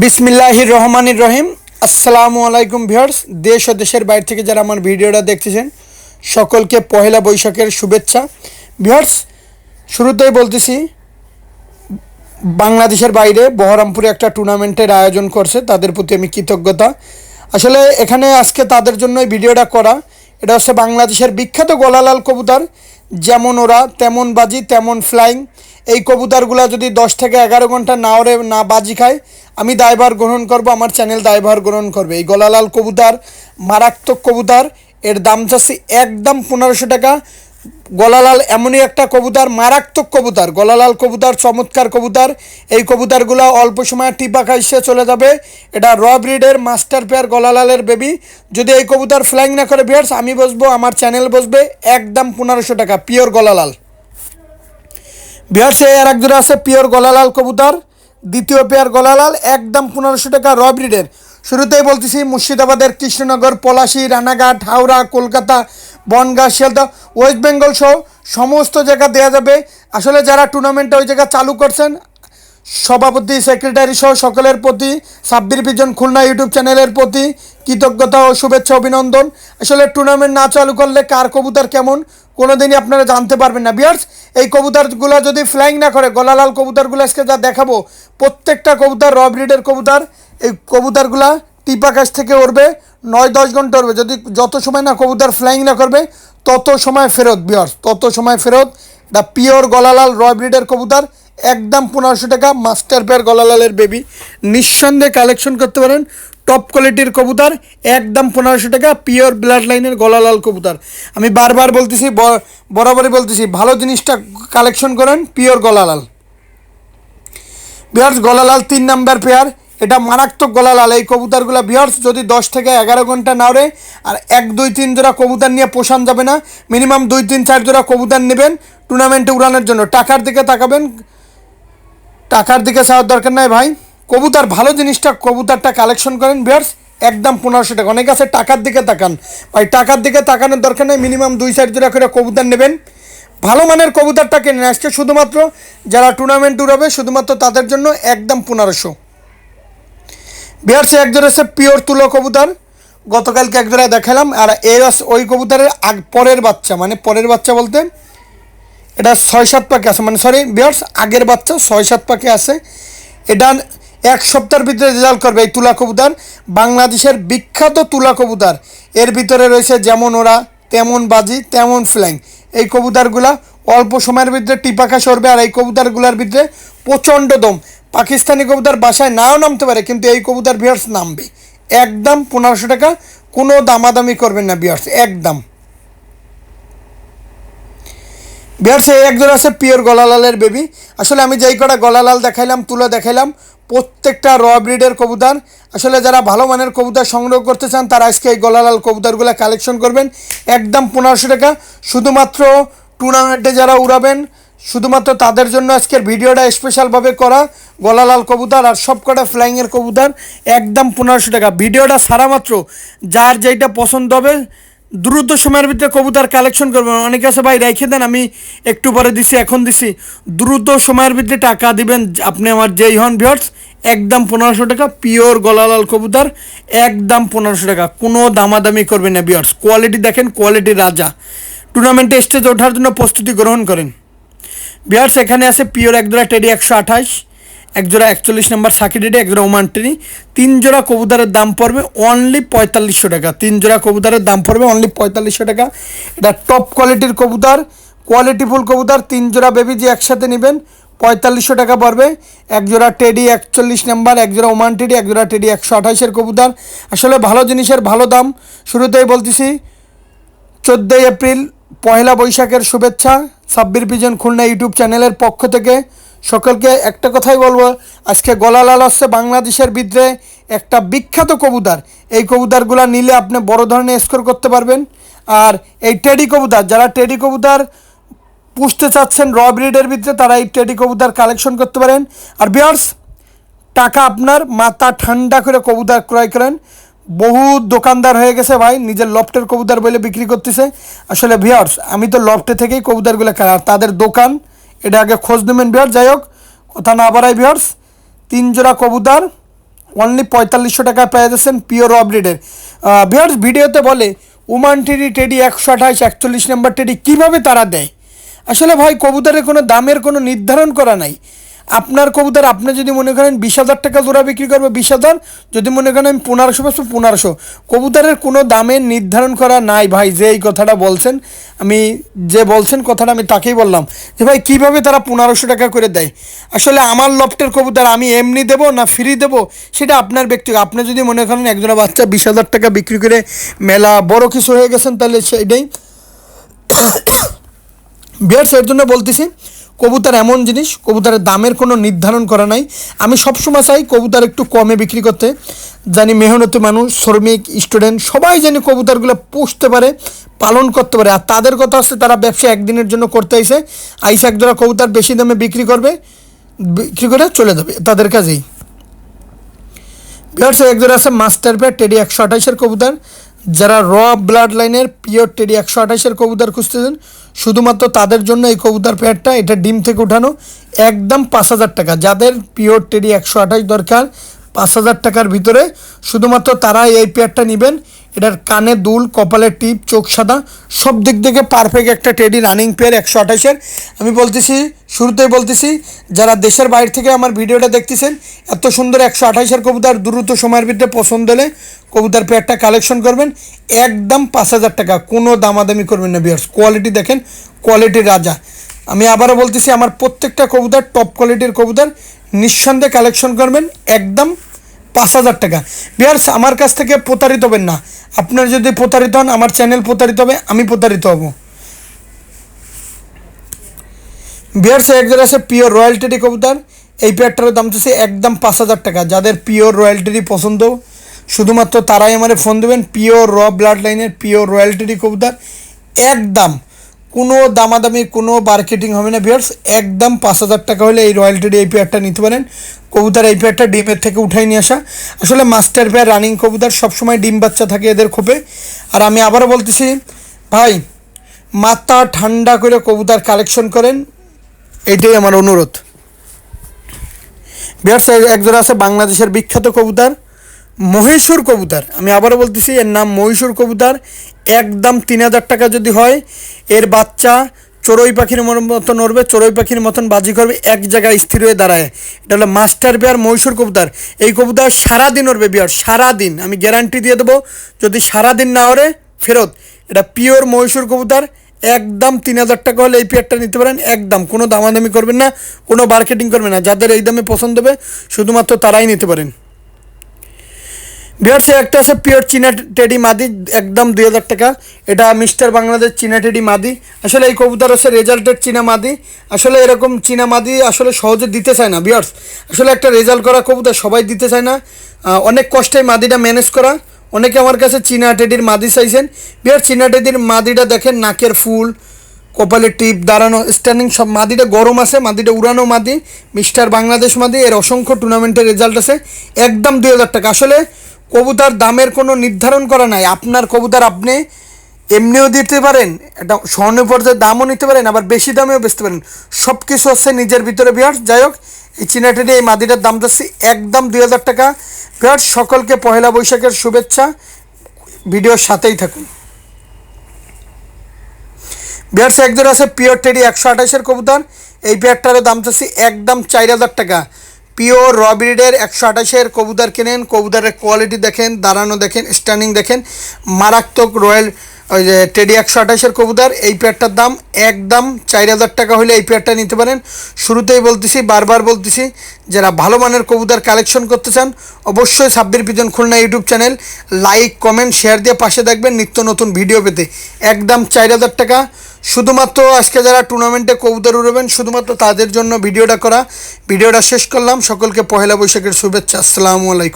বিসমিল্লাহির রহমানির রহিম। আসসালামু আলাইকুম ভিউয়ার্স, দেশ ও দেশের বাইরে থেকে যারা আমার ভিডিওটা দেখতেছেন, সকলকে পহেলা বৈশাখের শুভেচ্ছা। ভিউয়ার্স, শুরুতেই বলতেছি, বাংলাদেশের বাইরে বহরমপুরে একটা টুর্নামেন্টের আয়োজন করছে, তাদের প্রতি আমি কৃতজ্ঞতা। আসলে এখানে আজকে তাদের জন্যই ভিডিওটা করা, এটা হচ্ছে বাংলাদেশের বিখ্যাত গলালাল কবুতর, যেমন ওরা তেমন বাজি, তেমন ফ্লাইং এই কবুতরগুলো যদি দশ থেকে এগারো ঘণ্টা না ওরে না বাজি খায়, আমি দায়ভার গ্রহণ করব, আমার চ্যানেল দায়ভার গ্রহণ করবে। এই গলালাল কবুতর, মারাত্মক কবুতর, এর দাম চাচ্ছি একদম পনেরোশো টাকা। গলালাল এমনই একটা কবুতর, মারাত্মক কবুতর। গলালাল কবুতর, চমৎকার কবুতর। এই কবুতরগুলো অল্প সময় টিপা খাইসে চলে যাবে। এটা র ব্রিডের মাস্টার পেয়ার গলালালের বেবি যদি এই কবুতর ফ্লাইং না করে বিয়ার্স আমি বসবো, আমার চ্যানেল বসবে, একদম পনেরোশো টাকা পিওর গলালাল। বিহার সে আর এক জোড়া আছে পিওর গলালাল কবুতর, দ্বিতীয় পেয়ার গলালাল, একদম পনেরোশো টাকা র ব্রিডের। শুরুতেই বলতেছি মুর্শিদাবাদের কৃষ্ণনগর, পলাশি, রানাঘাট, হাওড়া, কলকাতা, বনগাঁ শিয়ালদা ওয়েস্ট বেঙ্গল সহ সমস্ত জায়গা দেওয়া যাবে। আসলে যারা টুর্নামেন্টটা ওই জায়গা চালু করছেন সভাপতি, সেক্রেটারি সহ সকলের প্রতি সাব্বির পিজন খুলনা ইউটিউব চ্যানেলের প্রতি কৃতজ্ঞতা ও শুভেচ্ছা, অভিনন্দন। আসলে টুর্নামেন্ট না চালু করলে কার কবুতর কেমন, কোনোদিনই আপনারা জানতে পারবেন না। বিয়ার্স এই কবুতরগুলো যদি ফ্লাইং না করে, গলালাল কবুতরগুলো আজকে যা দেখাবো, প্রত্যেকটা কবুতর র ব্রিডের কবুতর, এই কবুতরগুলা টিপা কাছ থেকে উঠবে নয় দশ ঘণ্টা উঠবে যদি যত সময় না কবুতর ফ্লাইং না করবে, তত সময় ফেরত বিয়ার্স তত সময় ফেরত। দ্য পিওর গলালাল র ব্রিডের কবুতর একদম পনেরোশো টাকা মাস্টার পেয়ার গলালালের বেবি নিঃসন্দেহে কালেকশন করতে পারেন। টপ কোয়ালিটির কবুতর, একদম পনেরোশো টাকা পিওর ব্লাড লাইনের গলালাল কবুতর। আমি বারবার বলতেছি বরাবরই বলতেছি, ভালো জিনিসটা কালেকশন করেন পিওর গলালাল। বিহার্স, গলালাল তিন নাম্বার পেয়ার। এটা মারাত্মক গলালাল। এই কবুতরগুলো বিহার্স, যদি দশ থেকে এগারো ঘণ্টা না ওড়ে, আর এক, দুই, তিন জোড়া কবুতর নিয়ে পোষান যাবে না মিনিমাম দুই, তিন, চার জোড়া কবুতর নেবেন টুর্নামেন্টে উড়ানোর জন্য। টাকার দিকে তাকাবেন টাকার দিকে চাওয়ার দরকার নাই ভাই। কবুতর ভালো জিনিসটা, কবুতরটা কালেকশন করেন বিয়ার্স একদম পনেরোশো টাকা। অনেক আছে টাকার দিকে তাকান। ভাই, টাকার দিকে তাকানোর দরকার নেই মিনিমাম দুই চার জোড়া করে কবুতর নেবেন। ভালো মানের কবুতরটা কেনেন। আজকে শুধুমাত্র যারা টুর্নামেন্ট উড়াবে, শুধুমাত্র তাদের জন্য একদম পনেরোশো। বিহারসে একজোড়া আছে পিওর তুলো কবুতর। গতকালকে একজোড়া দেখালাম, আর এর ওই কবুতরের আগ পরের বাচ্চা মানে পরের বাচ্চা বলতে এটা ছয় সাত পাকে আছে মানে সরি বিয়ার্স আগের বাচ্চা ছয় সাত পাকে আছে। এটা এক সপ্তাহের ভিতরে রেজাল্ট করবে এই তুলা কবুতর। বাংলাদেশের বিখ্যাত তুলা কবুতর। এর ভিতরে রয়েছে যেমন ওরা, তেমন বাজি, তেমন ফ্ল্যাং এই কবুতরগুলা অল্প সময়ের ভিতরে টিপাকা সরবে আর এই কবুতরগুলোর ভিতরে প্রচণ্ড দম। পাকিস্তানি কবুতর বাসায় নাও নামতে পারে, কিন্তু এই কবুতর বিয়ার্স নামবে। একদম পনেরোশো টাকা, কোনো দামাদামি করবেন না বিয়ার্স একদম। বিহার সে একজন আছে পিওর গলালালের বেবি আসলে আমি যেই কটা গলালাল দেখাইলাম, তুলে দেখাইলাম, প্রত্যেকটা র ব্রিডের কবুতর। আসলে যারা ভালো মানের কবুতর সংগ্রহ করতে চান, তারা আজকে এই গলালাল কবুতরগুলো কালেকশন করবেন। একদম পনেরোশো টাকা। শুধুমাত্র টুর্নামেন্টে যারা উড়াবেন, শুধুমাত্র তাদের জন্য আজকের ভিডিওটা স্পেশালভাবে করা গলালাল কবুতর আর সব কটা ফ্লাইংয়ের কবুতর, একদম পনেরোশো টাকা। ভিডিওটা সারা মাত্র, যার যেইটা পছন্দ হবে দ্রুত সময়ের ভিতরে কবুতর কালেকশন করবেন অনেকে আছে, ভাই, রেখে দেন, আমি একটু পরে দিছি, এখন দিছি। দ্রুত সময়ের ভিতরে টাকা দিবেন, আপনি আমার যেই হন ভিওর্স একদম পনেরোশো টাকা পিওর গলালাল কবুতর, একদম পনেরোশো টাকা। কোনো দামাদামি করবেন না ভিওর্স কোয়ালিটি দেখেন কোয়ালিটি রাজা। টুর্নামেন্টে স্টেজে ওঠার জন্য প্রস্তুতি গ্রহণ করেন। বিহার্স এখানে আছে পিওর এক জোড়া টেডি একশো আঠাশ। এক জোড়া একচল্লিশ নম্বর সাকিডেডি এক জোড়া ওমান টেডি তিন জোড়া কবুতরের দাম পড়বে অনলি পঁয়তাল্লিশশো টাকা। তিন জোড়া কবুতরের দাম পড়বে অনলি পঁয়তাল্লিশশো টাকা। এটা টপ কোয়ালিটির কবুতর কোয়ালিটিফুল কবুতর, তিন জোড়া বেবি যে একসাথে নেবেন, পঁয়তাল্লিশশো টাকা পড়বে। এক জোড়া টেডি একচল্লিশ নাম্বার, এক জোড়া ওমান টেডি এক জোড়া টেডি একশো আঠাশের কবুতর। আসলে ভালো জিনিসের ভালো দাম, শুরুতেই বলতেছি, চোদ্দোই এপ্রিল পয়লা বৈশাখের শুভেচ্ছা। সাব্বির পিজন খুলনা ইউটিউব চ্যানেলের পক্ষ থেকে সকলকে একটা কথাই বলব, আজকে গলালাল হচ্ছে বাংলাদেশের ভিতরে একটা বিখ্যাত কবুতর। এই কবুতরগুলো নিলে আপনি বড় ধরনের স্কোর করতে পারবেন। আর এই টেডি কবুতর, যারা টেডি কবুতর পুষতে চাচ্ছেন র ব্রিডের ভিতরে, তারা এই টেডি কবুতর কালেকশন করতে পারেন। আর বিয়ার্স টাকা আপনার, মাথা ঠান্ডা করে কবুতর ক্রয় করেন। বহু দোকানদার হয়ে গেছে ভাই, নিজের লফটের কবুতর বলে বিক্রি করতেছে। আসলে ভিয়ার্স আমি তো লফটে থেকেই কবুতরগুলো খাই আর তাদের দোকান, এটা আগে খোঁজ নেবেন ভিয়ার্স যাই হোক, কথা না বাড়াই ভিয়ার্স তিন জোড়া কবুতর অনলি পঁয়তাল্লিশশো টাকায় পেয়ে যাচ্ছেন পিওর অবরিডের বিহার্স ভিডিওতে বলে, উমান টেডি টেডি একশো আঠাশ, একচল্লিশ নম্বর টেডি কীভাবে তারা দেয়? আসলে ভাই, কবুতরের কোনো দামের কোনো নির্ধারণ করা নাই। আপনার কবুতর, আপনি যদি মনে করেন বিশ হাজার টাকা জোড়া বিক্রি করবে, বিশ হাজার, যদি মনে করেন আমি পনেরোশো পাঁচশো পনেরোশো। কবুতরের কোনো দামের নির্ধারণ করা নাই ভাই, যে এই কথাটা বলছেন, আমি যে বলছেন কথাটা আমি তাকেই বললাম, যে ভাই, কীভাবে তারা পনেরোশো টাকা করে দেয়? আসলে আমার লফটের কবুতর আমি এমনি দেবো না ফ্রি দেবো? সেটা আপনার ব্যক্তিগত আপনি যদি মনে করেন একজনের বাচ্চা বিশ হাজার টাকা বিক্রি করে মেলা বড় কিছু হয়ে গেছেন, তাহলে সেটাই বিয়ার্স এর জন্য বলতেছি, কবুতর এমন জিনিস, কবুতরের দামের কোনো নির্ধারণ করা নাই। আমি সবসময় চাই কবুতর একটু কমে বিক্রি করতে। জানি মেহনতি মানুষ, শ্রমিক, স্টুডেন্ট, সবাই জানি কবুতরগুলো পুষতে পারে, পালন করতে পারে। আর তাদের কথা হচ্ছে তারা ব্যবসা একদিনের জন্য করতে আইসে আইসে এক জোড়া কবুতর বেশি দামে বিক্রি করবে, বিক্রি করে চলে যাবে তাদের কাজেই। বিহার এক জোড়া আছে মাস্টার পেয়ার টেডি একশো আঠাশের কবুতর। যারা র ব্লাড লাইনের পিওর টেডি একশো আঠাশের কবুতর খুঁজতেছেন শুধুমাত্র তাদের জন্য এই কবুতর পেয়ারটা, এটা ডিম থেকে উঠানো, একদম পাঁচ হাজার টাকা। যাদের পিওর টেরি একশো আঠাশ দরকার, পাঁচ হাজার টাকার ভিতরে, শুধুমাত্র তারা এই পেয়ারটা নেবেন। এটার কানে দুল, কপালে টিপ, চোখ সাদা, সব দিক থেকে পারফেক্ট একটা টেডি রানিং পেয়ার একশো আঠাশের। আমি বলতেছি, শুরুতেই বলতেছি, যারা দেশের বাইরে থেকে আমার ভিডিওটা দেখতেছেন, এত সুন্দর একশো আঠাশের কবুতর দ্রুত সময়ের ভিতরে পছন্দ হলে কবুতর পেয়ারটা কালেকশন করবেন। একদম পাঁচ হাজার টাকা, কোনো দামাদামি করবেন না বিয়ার্স কোয়ালিটি দেখেন কোয়ালিটির রাজা। আমি আবারও বলতেছি, আমার প্রত্যেকটা কবুতর টপ কোয়ালিটির কবুতর নিঃসন্দেহে কালেকশন করবেন, একদম পাঁচ হাজার টাকা। বিয়ার্স আমার কাছ থেকে প্রতারিত হবেন না। আপনার যদি প্রতারিত হন, আমার চ্যানেল প্রতারিত হবে, আমি প্রতারিত হব। বিয়ার্স একজন আছে পিওর রয়্যালটি কবুতর। এই পেয়ারটার দাম চাচ্ছে একদম পাঁচ হাজার টাকা। যাদের পিওর রয়্যালটি পছন্দ, শুধুমাত্র তারাই আমার ফোন দেবেন পিওর র ব্লাড লাইনের পিওর রয়্যালটি কবুতর। একদম, কোনো দামাদামি, কোনো মার্কেটিং হবে না বিয়ার্স একদম পাঁচ হাজার টাকা হলে এই রয়্যালটির এই পেয়ারটা নিতে পারেন। কবুতর, এই পেয়ারটা ডিমের থেকে উঠাই নিয়ে আসা। আসলে মাস্টার পেয়ার রানিং কবুতর, সবসময় ডিম বাচ্চা থাকে এদের খোপে। আর আমি আবারও বলতেছি, ভাই, মাথা ঠান্ডা করে কবুতার কালেকশন করেন, এটাই আমার অনুরোধ। বিহার একজোড়া আছে বাংলাদেশের বিখ্যাত কবুতর মহেশ্বর কবুতার। আমি আবারও বলতেছি, এর নাম মহীশূর কবুতর। একদম তিন হাজার টাকা যদি হয়, এর বাচ্চা চড়ুই পাখির মতন নড়বে, চড়ুই পাখির মতন বাজি করবে, এক জায়গায় স্থির হয়ে দাঁড়ায়। এটা হলো মাস্টার বিয়ার মহীশূর কবুতর। এই কবুতর সারাদিন উড়বে বিয়ার, সারাদিন। আমি গ্যারান্টি দিয়ে দেবো, যদি সারাদিন না ওরে ফেরত। এটা পিওর মহীশূর কবুতর, একদম তিন হাজার টাকা হলে এই পেয়ারটা নিতে পারেন, একদম। কোনো দামাদামি করবেন না, কোনো মার্কেটিং করবেন না। যাদের এই দামে পছন্দ হবে, শুধুমাত্র তারাই নিতে পারেন। বিহার্সে একটা আছে পিওর চীনা টেডি মাদি, একদম দুই হাজার টাকা। এটা মিস্টার বাংলাদেশ চীনা টেডি মাদি। আসলে এই কবুতর হচ্ছে রেজাল্টের চীনা মাদি। আসলে এরকম চীনা মাদি আসলে সহজে দিতে চায় না বিয়ার্স আসলে একটা রেজাল্ট করা কবুতর সবাই দিতে চায় না। অনেক কষ্টে মাদিটা ম্যানেজ করা। অনেকে আমার কাছে চীনা টেডির মাদি চাইছেন। বিয়ার চীনা টেডির মাদিটা দেখেন, নাকের ফুল, কপালে টিপ, দাঁড়ানো স্ট্যান্ডিং সব মাদিটা গরম আছে, মাদিটা উড়ানো মাদি, মিস্টার বাংলাদেশ মাদি, এর অসংখ্য টুর্নামেন্টের রেজাল্ট আছে। একদম দুই হাজার টাকা। আসলে কবুতার দামের কোনো নির্ধারণ করা নাই। আপনার কবুতার আপনি এমনিও দিতে পারেন, এটা স্বর্ণ পর্যায়ে দামও নিতে পারেন, আবার বেশি দামেও বেচতে পারেন। সব কিছু হচ্ছে নিজের ভিতরে, বিহার। যাই হোক, এই চিনাটেডি এই মাদিটার দাম যাচ্ছে একদম দুই হাজার টাকা। বিহার, সকলকে পহেলা বৈশাখের শুভেচ্ছা। ভিডিওর সাথেই থাকুন। বিহার একজন আছে পিওর টেডি একশো আঠাশের কবুতর। এই পেয়ারটারও দাম চাচ্ছি একদম চার হাজার টাকা। পিওর রবিডের একশো আঠাশের কবুতর কেনেন। কবুতরের কোয়ালিটি দেখেন, দাঁড়ানো দেখেন স্ট্যান্ডিং দেখেন। মারাত্মক রয়্যাল ওই যে টেডি একশো আঠাশের কবুতর, এই পেয়ারটার দাম একদম চার হাজার টাকা হলে এই পেয়ারটা নিতে পারেন। শুরুতেই বলতেছি, বারবার বলতেছি, যারা ভালো মানের কবুতর কালেকশন করতে চান, অবশ্যই Sabbir pigeon Khulna YouTube channel like comment share দিয়ে পাশে দেখবেন নিত্য নতুন ভিডিও পেতে। একদম চার হাজার টাকা। শুধুমাত্র আজকে যারা টুর্নামেন্টে কবুতর উড়বেন, শুধুমাত্র তাদের জন্য ভিডিওটা করা। ভিডিওটা শেষ করলাম। সকলকে পহেলা বৈশাখের শুভেচ্ছা। আসসালামু আলাইকুম।